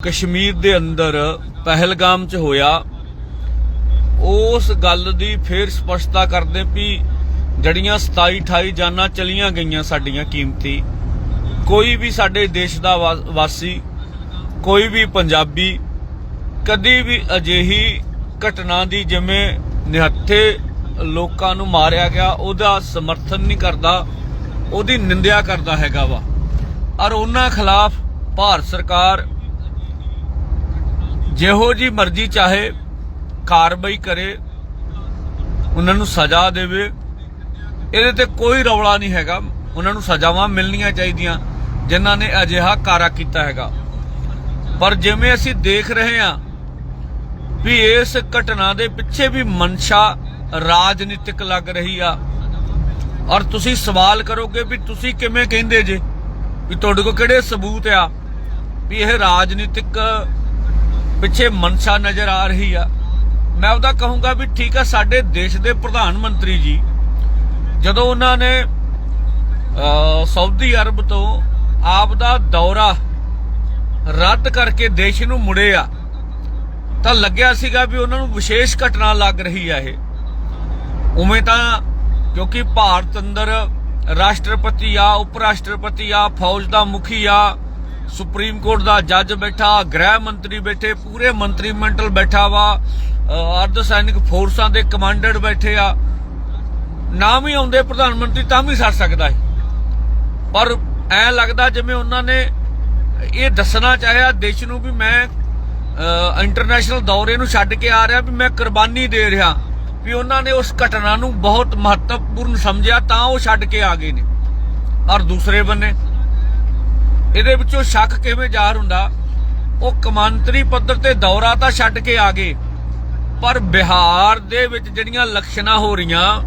ਕਸ਼ਮੀਰ ਦੇ ਅੰਦਰ ਪਹਿਲਗਾਮ 'ਚ ਹੋਇਆ। ਉਸ ਗੱਲ ਦੀ ਫੇਰ ਸਪਸ਼ਟਤਾ ਕਰਦੇ ਵੀ ਜੜੀਆਂ 27 28 ਜਾਨਾਂ ਚਲੀਆਂ ਗਈਆਂ ਸਾਡੀਆਂ ਕੀਮਤੀ। ਕੋਈ ਵੀ ਸਾਡੇ ਦੇਸ਼ ਦਾ ਵਾਸੀ, ਕੋਈ ਵੀ ਪੰਜਾਬੀ, ਕਦੀ ਵੀ ਅਜਿਹੀ ਘਟਨਾ ਦੀ ਜਿਵੇਂ ਨਿਹੱਥੇ ਲੋਕਾਂ ਨੂੰ ਮਾਰਿਆ ਗਿਆ, ਉਹਦਾ ਸਮਰਥਨ ਨਹੀਂ ਕਰਦਾ, ਉਹਦੀ ਨਿੰਦਿਆ ਕਰਦਾ ਹੈਗਾ ਵਾ। ਔਰ ਉਹਨਾਂ ਖਿਲਾਫ ਭਾਰਤ ਸਰਕਾਰ ਜਿਹੋ ਜੀ ਮਰਜ਼ੀ ਚਾਹੇ ਕਾਰਵਾਈ ਕਰੇ, ਉਹਨਾਂ ਨੂੰ ਸਜ਼ਾ ਦੇਵੇ। ਇਹਦੇ ਤੇ ਕੋਈ ਰੌਲਾ ਨਹੀਂ ਹੈਗਾ। ਉਹਨਾਂ ਨੂੰ ਸਜ਼ਾਵਾਂ ਮਿਲਣੀਆਂ ਚਾਹੀਦੀਆਂ, ਜਿਨ੍ਹਾਂ ਨੇ ਅਜਿਹਾ ਕਾਰਾ ਕੀਤਾ ਹੈਗਾ। ਪਰ ਜਿਵੇਂ ਅਸੀਂ ਦੇਖ ਰਹੇ ਹਾਂ ਵੀ ਇਸ ਘਟਨਾ ਦੇ ਪਿੱਛੇ ਵੀ ਮਨਸ਼ਾ ਰਾਜਨੀਤਿਕ ਲੱਗ ਰਹੀ ਆ। ਔਰ ਤੁਸੀਂ ਸਵਾਲ ਕਰੋਗੇ ਵੀ ਤੁਸੀਂ ਕਿਵੇਂ ਕਹਿੰਦੇ ਜੇ? ਵੀ ਤੁਹਾਡੇ ਕੋਲ ਕਿਹੜੇ ਸਬੂਤ ਆ? ਵੀ ਇਹ ਰਾਜਨੀਤਿਕ ਪਿੱਛੇ ਮਨਸ਼ਾ ਨਜ਼ਰ ਆ ਰਹੀ ਆ। ਮੈਂ ਉਹਦਾ ਕਹੂੰਗਾ ਵੀ ਠੀਕ ਆ, ਸਾਡੇ ਦੇਸ਼ ਦੇ ਪ੍ਰਧਾਨ ਮੰਤਰੀ ਜੀ, ਜਦੋਂ ਉਹਨਾਂ ਨੇ ਸਾਊਦੀ ਅਰਬ ਤੋਂ ਆਪ ਦਾ ਦੌਰਾ ਰੱਦ ਕਰਕੇ ਦੇਸ਼ ਨੂੰ ਮੁੜੇ ਆ, ਤਾਂ ਲੱਗਿਆ ਸੀਗਾ ਵੀ ਉਹਨਾਂ ਨੂੰ ਵਿਸ਼ੇਸ਼ ਘਟਨਾ ਲੱਗ ਰਹੀ ਆ ਇਹ। ਉਵੇਂ ਤਾਂ ਕਿਉਂਕਿ ਭਾਰਤ ਅੰਦਰ ਰਾਸ਼ਟਰਪਤੀ ਆ ਉਪ ਰਾਸ਼ਟਰਪਤੀ ਆ, ਫੌਜ ਦਾ ਮੁਖੀ ਆ ਸੁਪਰੀਮ ਕੋਰਟ ਦਾ ਜੱਜ ਬੈਠਾ, ਗ੍ਰਹਿ ਮੰਤਰੀ ਬੈਠੇ, ਪੂਰੇ ਮੰਤਰੀ ਮੰਡਲ ਬੈਠਾ ਵਾ। ਅਰਧ ਸੈਨਿਕ ਫੋਰਸਾਂ ਦੇ ਕਮਾਂਡਰ ਬੈਠੇ ਆ। ਨਾਮ ਹੀ ਆਉਂਦੇ ਪ੍ਰਧਾਨ ਮੰਤਰੀ ਤਾਂ ਵੀ ਸੜ ਸਕਦਾ ਹੈ ਪਰ ਐ ਲੱਗਦਾ ਜਿਵੇਂ ਉਹਨਾਂ ਨੇ ਇਹ ਦੱਸਣਾ ਚਾਹਿਆ ਦੇਸ਼ ਨੂੰ ਵੀ ਮੈਂ ਇੰਟਰਨੈਸ਼ਨਲ ਦੌਰੇ ਨੂੰ ਛੱਡ ਕੇ ਆ ਰਿਹਾ ਵੀ ਮੈਂ ਕੁਰਬਾਨੀ ਦੇ ਰਿਹਾ, ਵੀ ਉਹਨਾਂ ਨੇ ਉਸ ਘਟਨਾ ਨੂੰ ਬਹੁਤ ਮਹੱਤਵਪੂਰਨ ਸਮਝਿਆ ਤਾਂ ਉਹ ਛੱਡ ਕੇ ਆ ਗਏ ਨੇ। ਔਰ ਦੂਸਰੇ ਬੰਨੇ ਇਹਦੇ ਵਿੱਚੋਂ ਸ਼ੱਕ ਕਿਵੇਂ ਜ਼ਾਹਰ ਹੁੰਦਾ? ਉਹ ਕਮਾਂਤਰੀ ਪੱਧਰ ਤੇ ਦੌਰਾ ਤਾਂ ਛੱਡ ਕੇ ਆ ਗਏ, ਪਰ ਬਿਹਾਰ ਦੇ ਵਿੱਚ ਜਿਹੜੀਆਂ ਲਕਸ਼ਣਾ ਹੋ ਰਹੀਆਂ,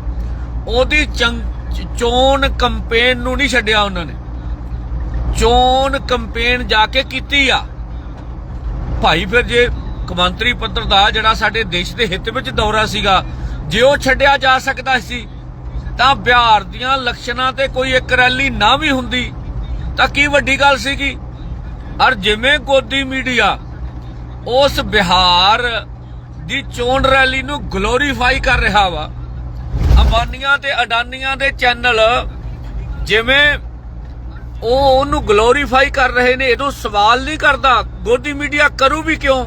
ਉਹਦੀ ਚੰ- ਚੋਣ ਕੰਪੇਨ ਨੂੰ ਨਹੀਂ ਛੱਡਿਆ ਉਹਨਾਂ ਨੇ। ਚੋਣ ਕੰਪੇਨ ਜਾ ਕੇ ਕੀਤੀ ਆ। ਭਾਈ ਫਿਰ ਜੇ ਕਮਾਂਤਰੀ ਪੱਧਰ ਦਾ ਜਿਹੜਾ ਸਾਡੇ ਦੇਸ਼ ਦੇ ਹਿੱਤ ਵਿੱਚ ਦੌਰਾ ਸੀਗਾ, ਜੇ ਉਹ ਛੱਡਿਆ ਜਾ ਸਕਦਾ ਸੀ, ਤਾਂ ਬਿਹਾਰ ਦੀਆਂ ਲਕਸ਼ਣਾਂ ਤੇ ਕੋਈ ਇੱਕ ਰੈਲੀ ਨਾ ਵੀ ਹੁੰਦੀ। ਤਾਂ ਕੀ ਵੱਡੀ ਗੱਲ ਸੀਗੀ? ਔਰ ਜਿਵੇਂ ਗੋਦੀ ਮੀਡੀਆ ਉਸ ਬਿਹਾਰ ਦੀ ਚੋਣ ਰੈਲੀ ਨੂੰ ਗਲੋਰੀਫਾਈ ਕਰ ਰਿਹਾ ਵਾ, ਅੰਬਾਨੀਆਂ ਤੇ ਅਡਾਨੀਆਂ ਦੇ ਚੈਨਲ ਜਿਵੇਂ ਉਹ ਉਹਨੂੰ ਗਲੋਰੀਫਾਈ ਕਰ ਰਹੇ ਨੇ, ਇਹਨੂੰ ਸਵਾਲ ਨਹੀਂ ਕਰਦਾ, ਗੋਦੀ ਮੀਡੀਆ ਕਰੂ ਵੀ ਕਿਉਂ?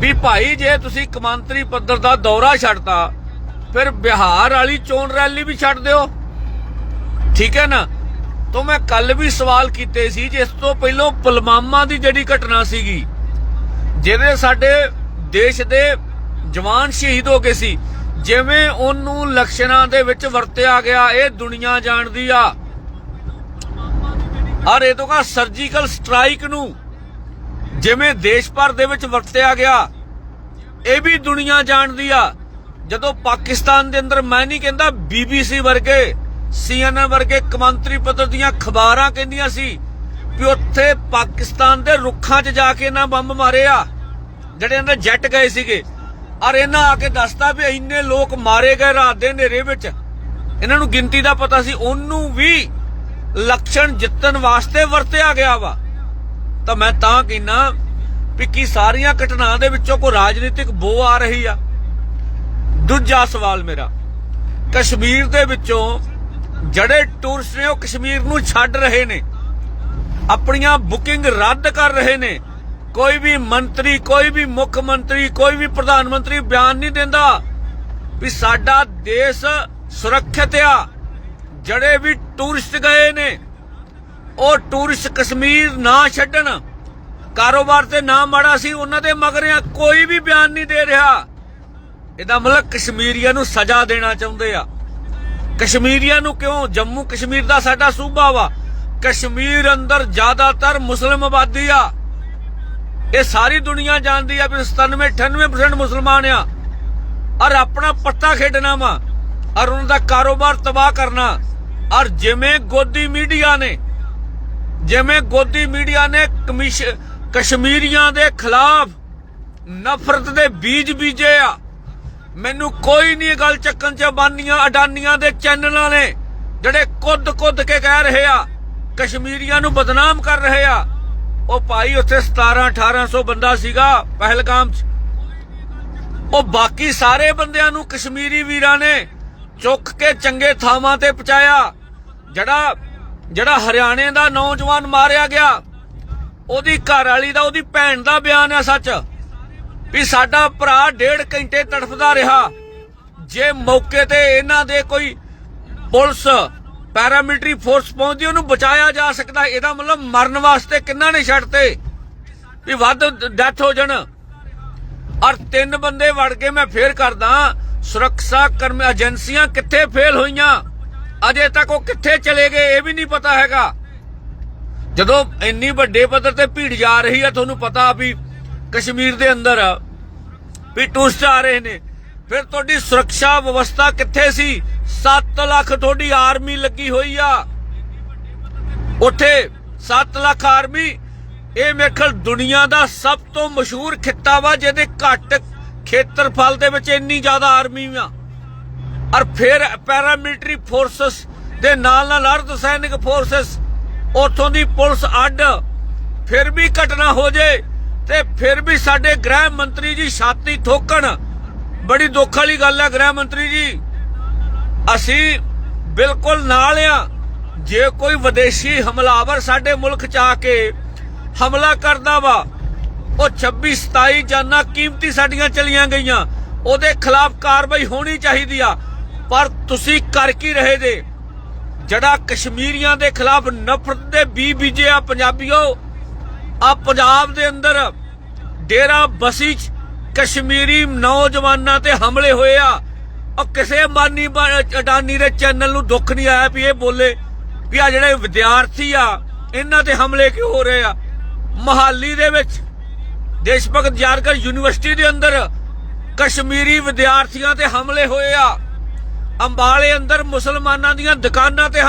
ਵੀ ਭਾਈ ਜੇ ਤੁਸੀਂ ਕਮਾਂਤਰੀ ਪੱਧਰ ਦਾ ਦੌਰਾ ਛੱਡਤਾ, ਫਿਰ ਬਿਹਾਰ ਵਾਲੀ ਚੋਣ ਰੈਲੀ ਵੀ ਛੱਡ ਦਿਓ। ਠੀਕ ਹੈ ਨਾ? ਤੋਂ ਮੈਂ ਕੱਲ ਵੀ ਸਵਾਲ ਕੀਤੇ ਸੀ ਜਿਸ ਤੋਂ ਪਹਿਲਾਂ ਪੁਲਵਾਮਾ ਦੀ ਜਿਹੜੀ ਘਟਨਾ ਸੀਗੀ, ਜਿਹਦੇ ਸਾਡੇ ਦੇਸ਼ ਦੇ ਜਵਾਨ ਸ਼ਹੀਦ ਹੋ ਗਏ ਸੀ, ਜਿਵੇਂ ਉਹਨੂੰ ਲਕਸ਼ਣਾਂ ਦੇ ਵਿੱਚ ਵਰਤਿਆ ਗਿਆ, ਇਹ ਦੁਨੀਆ ਜਾਣਦੀ ਆ। ਔਰ ਇਹ ਤੋਂ ਕਾ ਸਰਜੀਕਲ ਸਟ੍ਰਾਈਕ ਨੂੰ ਜਿਵੇਂ ਦੇਸ਼ ਭਰ ਦੇ ਵਿੱਚ ਵਰਤਿਆ ਗਿਆ, ਇਹ ਵੀ ਦੁਨੀਆ ਜਾਣਦੀ ਆ। ਜਦੋਂ ਪਾਕਿਸਤਾਨ ਦੇ ਅੰਦਰ ਮੈਂ ਨਹੀਂ ਕਹਿੰਦਾ ਬੀਬੀਸੀ ਵਰਗੇ ਸੀਐਨਐਨ ਵਰਗੇ ਕਮਾਂਤਰੀ ਪੱਧਰ ਦੀਆਂ ਖਬਰਾਂ ਕਹਿੰਦੀਆਂ ਸੀ ਵੀ ਉੱਥੇ ਪਾਕਿਸਤਾਨ ਦੇ ਰੁੱਖਾਂ 'ਚ ਜਾ ਕੇ ਨਾ ਬੰਬ ਮਾਰੇ ਆ, ਜਿਹੜੇ ਇਹਨਾਂ ਜੈਟ ਗਏ ਸੀਗੇ। ਔਰ ਇਹਨਾਂ ਆ ਕੇ ਦੱਸਤਾ ਵੀ ਇੰਨੇ ਲੋਕ ਮਾਰੇ ਗਏ ਰਾਤ ਦੇ ਹਨੇਰੇ ਵਿੱਚ। ਇਹਨਾਂ ਨੂੰ ਗਿਣਤੀ ਦਾ ਪਤਾ ਸੀ, ਉਹਨੂੰ ਵੀ ਲਕਸ਼ਣ ਜਿੱਤਣ ਵਾਸਤੇ ਵਰਤਿਆ ਗਿਆ ਵਾ। ਤਾਂ ਮੈਂ ਤਾਂ ਕਹਿਣਾ ਵੀ ਕੀ ਸਾਰੀਆਂ ਘਟਨਾਵਾਂ ਦੇ ਵਿੱਚੋਂ ਕੋਈ ਰਾਜਨੀਤਿਕ ਬੋ ਆ ਰਹੀ ਆ? ਦੂਜਾ ਸਵਾਲ ਮੇਰਾ, ਕਸ਼ਮੀਰ ਦੇ ਵਿੱਚੋਂ ਜਿਹੜੇ ਟੂਰਿਸਟ ਨੇ ਉਹ ਕਸ਼ਮੀਰ ਨੂੰ ਛੱਡ ਰਹੇ ਨੇ, ਆਪਣੀਆਂ ਬੁਕਿੰਗ ਰੱਦ ਕਰ ਰਹੇ ਨੇ, ਕੋਈ ਵੀ ਮੰਤਰੀ, ਕੋਈ ਵੀ ਮੁੱਖ ਮੰਤਰੀ, ਕੋਈ ਵੀ ਪ੍ਰਧਾਨ ਮੰਤਰੀ ਬਿਆਨ ਨਹੀਂ ਦਿੰਦਾ ਵੀ ਸਾਡਾ ਦੇਸ਼ ਸੁਰੱਖਿਅਤ ਆ। ਜਿਹੜੇ ਵੀ ਟੂਰਿਸਟ ਗਏ ਨੇ, ਉਹ ਟੂਰਿਸਟ ਕਸ਼ਮੀਰ ਨਾ ਛੱਡਣ। ਕਾਰੋਬਾਰ ਤੇ ਨਾ ਮਾੜਾ ਸੀ, ਉਹਨਾਂ ਦੇ ਮਗਰਿਆਂ ਕੋਈ ਵੀ ਬਿਆਨ ਨਹੀਂ ਦੇ ਰਿਹਾ। ਇਹਦਾ ਮਤਲਬ ਕਸ਼ਮੀਰੀਆਂ ਨੂੰ ਸਜ਼ਾ ਦੇਣਾ ਚਾਹੁੰਦੇ ਆ। ਕਸ਼ਮੀਰੀਆਂ ਨੂੰ ਕਿਉਂ? ਜੰਮੂ ਕਸ਼ਮੀਰ ਦਾ ਸਾਡਾ ਸੂਬਾ ਵਾ। ਕਸ਼ਮੀਰ ਅੰਦਰ ਜ਼ਿਆਦਾਤਰ ਮੁਸਲਿਮ ਆਬਾਦੀ ਆ। ਇਹ ਸਾਰੀ ਦੁਨੀਆ ਜਾਣਦੀ ਆ ਵੀ 97 98% ਮੁਸਲਮਾਨ ਆ। ਔਰ ਆਪਣਾ ਪੱਤਾ ਖੇਡਣਾ ਵਾ। ਔਰ ਉਹਨਾਂ ਦਾ ਕਾਰੋਬਾਰ ਤਬਾਹ ਕਰਨਾ। ਔਰ ਜਿਵੇਂ ਗੋਦੀ ਮੀਡੀਆ ਨੇ, ਜਿਵੇਂ ਗੋਦੀ ਮੀਡੀਆ ਨੇ ਕਮਿਸ਼, ਕਸ਼ਮੀਰੀਆਂ ਦੇ ਖਿਲਾਫ ਨਫ਼ਰਤ ਦੇ ਬੀਜ ਬੀਜੇ ਆ। ਮੈਨੂੰ ਕੋਈ ਨਹੀਂ ਇਹ ਗੱਲ ਚੱਕਣ ਚ ਬਾਨੀਆਂ, ਅਡਾਨੀਆਂ ਦੇ ਚੈਨਲਾਂ ਨੇ, ਜਿਹੜੇ ਕੁੱਦ ਕੁੱਦ ਕੇ ਕਹਿ ਰਹੇ ਆ, ਕਸ਼ਮੀਰੀਆਂ ਨੂੰ ਬਦਨਾਮ ਕਰ ਰਹੇ ਆ। ਉਹ ਭਾਈ ਉੱਥੇ 17 1800 ਬੰਦਾ ਸੀਗਾ ਪਹਿਲਗਾਮ 'ਚ। ਉਹ ਬਾਕੀ ਸਾਰੇ ਬੰਦਿਆਂ ਨੂੰ ਕਸ਼ਮੀਰੀ ਵੀਰਾਂ ਨੇ ਚੁੱਕ ਕੇ ਚੰਗੇ ਥਾਵਾਂ ਤੇ ਪਹੁੰਚਾਇਆ, ਜਿਹੜਾ ਜਿਹੜਾ ਹਰਿਆਣੇ ਦਾ ਨੌਜਵਾਨ ਮਾਰਿਆ ਗਿਆ। ਉਹਦੀ ਘਰ ਵਾਲੀ ਦਾ, ਉਹਦੀ ਭੈਣ ਦਾ ਬਿਆਨ ਹੈ ਸੱਚ। ਵੀ ਸਾਡਾ ਭਰਾ ਡੇਢ ਘੰਟੇ ਤੜਫਦਾ ਰਿਹਾ। ਜੇ ਮੌਕੇ ਤੇ ਇਹਨਾਂ ਦੇ ਕੋਈ ਪੁਲਿਸ, ਪੈਰਾਮਿਲਟਰੀ ਫੋਰਸ ਪਹੁੰਚਦੀ, ਉਹਨੂੰ ਬਚਾਇਆ ਜਾ ਸਕਦਾ, ਇਹਦਾ ਮਤਲਬ ਮਰਨ ਵਾਸਤੇ ਕਿੰਨਾ ਨੇ ਛੱਡਤੇ ਵੀ ਵੱਧ ਡੈਥ ਹੋ ਜਾਣ। ਔਰ ਤਿੰਨ ਬੰਦੇ ਵੜ ਕੇ ਮੈਂ ਫੇਰ ਕਰਦਾ, ਸੁਰੱਖਿਆ ਕਰਮ ਏਜੰਸੀਆਂ ਕਿੱਥੇ ਫੇਲ ਹੋਈਆਂ? ਅਜੇ ਤੱਕ ਉਹ ਕਿੱਥੇ ਚਲੇ ਗਏ, ਇਹ ਵੀ ਨਹੀਂ ਪਤਾ ਹੈਗਾ। ਜਦੋਂ ਇੰਨੀ ਵੱਡੇ ਪੱਧਰ ਤੇ ਭੀੜ ਜਾ ਰਹੀ ਹੈ, ਤੁਹਾਨੂੰ ਪਤਾ ਵੀ ਕਸ਼ਮੀਰ ਦੇ ਅੰਦਰ ਵੀ ਟੂਰਿਸਟ ਆ ਰਹੇ ਨੇ। ਫਿਰ ਤੁਹਾਡੀ ਸੁਰੱਖਿਆ ਵਿਵਸਥਾ ਕਿੱਥੇ ਸੀ? 7 ਲੱਖ ਤੁਹਾਡੀ ਆਰਮੀ ਲੱਗੀ ਹੋਈ ਆ। ਉੱਥੇ 7 ਲੱਖ ਆਰਮੀ, ਇਹ ਮੇਖਲ ਦੁਨੀਆ ਦਾ ਸਭ ਤੋਂ ਮਸ਼ਹੂਰ ਖਿੱਤਾ ਵਾ, ਜਿਹਦੇ ਘੱਟ ਖੇਤਰਫਲ ਦੇ ਵਿੱਚ ਇੰਨੀ ਜ਼ਿਆਦਾ ਆਰਮੀ ਆ। ਔਰ ਫਿਰ ਪੈਰਾਮਿਲਟਰੀ ਫੋਰਸਸ ਦੇ ਨਾਲ ਨਾਲ ਅਰਧ ਸੈਨਿਕ ਫੋਰਸਸ, ਉਥੋਂ ਦੀ ਪੁਲਿਸ ਅੱਡ। ਫਿਰ ਵੀ ਘਟਨਾ ਹੋ ਜੇ ਤੇ ਫਿਰ ਵੀ ਸਾਡੇ ਗ੍ਰਹਿ ਮੰਤਰੀ ਜੀ ਛਾਤੀ ਠੋਕਣ। ਬੜੀ ਦੁੱਖ ਵਾਲੀ ਗੱਲ ਹੈ ਗ੍ਰਹਿ ਮੰਤਰੀ ਜੀ। ਅਸੀਂ ਬਿਲਕੁਲ ਨਾਲ ਆ। ਜੇ ਕੋਈ ਵਿਦੇਸ਼ੀ ਹਮਲਾਵਰ ਸਾਡੇ ਮੁਲਕ ਚ ਆ ਕੇ ਹਮਲਾ ਕਰਦਾ ਵਾ, ਉਹ 26 27 ਜਾਨਾਂ ਕੀਮਤੀ ਸਾਡੀਆਂ ਚਲੀਆਂ ਗਈਆਂ। ਉਹਦੇ ਖਿਲਾਫ ਕਾਰਵਾਈ ਹੋਣੀ ਚਾਹੀਦੀ ਆ। ਪਰ ਤੁਸੀਂ ਕਰ ਕੀ ਰਹੇ ਦੇ ਜਿਹੜਾ ਕਸ਼ਮੀਰੀਆਂ ਦੇ ਖਿਲਾਫ ਨਫ਼ਰਤ ਦੇ ਬੀ ਬੀਜੇ ਆ ਪੰਜਾਬੀਓ ਆ ਪੰਜਾਬ ਦੇ ਅੰਦਰ ਡੇਰਾ ਬਸੀ ਚ ਕਸ਼ਮੀਰੀ ਨੌਜਵਾਨਾਂ ਤੇ ਹਮਲੇ ਹੋਏ ਆ। ਉਹ ਕਿਸੇ ਮਾਨੀ ਅਡਾਨੀ ਦੇ ਚੈਨਲ ਨੂੰ ਦੁੱਖ ਨਹੀਂ ਆਇਆ ਵੀ ਇਹ ਬੋਲੇ ਵੀ ਆ ਜਿਹੜੇ ਵਿਦਿਆਰਥੀ ਆ, ਇਹਨਾਂ ਤੇ ਹਮਲੇ ਕਿਉਂ ਹੋ ਰਹੇ ਆ? ਮਹਾਲੀ ਦੇ ਵਿੱਚ ਦੇਸ਼ ਭਗਤ ਜਾਰਗਰ ਯੂਨੀਵਰਸਿਟੀ ਦੇ ਅੰਦਰ ਕਸ਼ਮੀਰੀ ਵਿਦਿਆਰਥੀਆਂ ਤੇ ਹਮਲੇ ਹੋਏ ਆ। ਅੰਬਾਲੇ ਅੰਦਰ ਮੁਸਲਮਾਨਾਂ ਦੀਆਂ ਦੁਕਾਨਾਂ ਤੇ ਹਮ-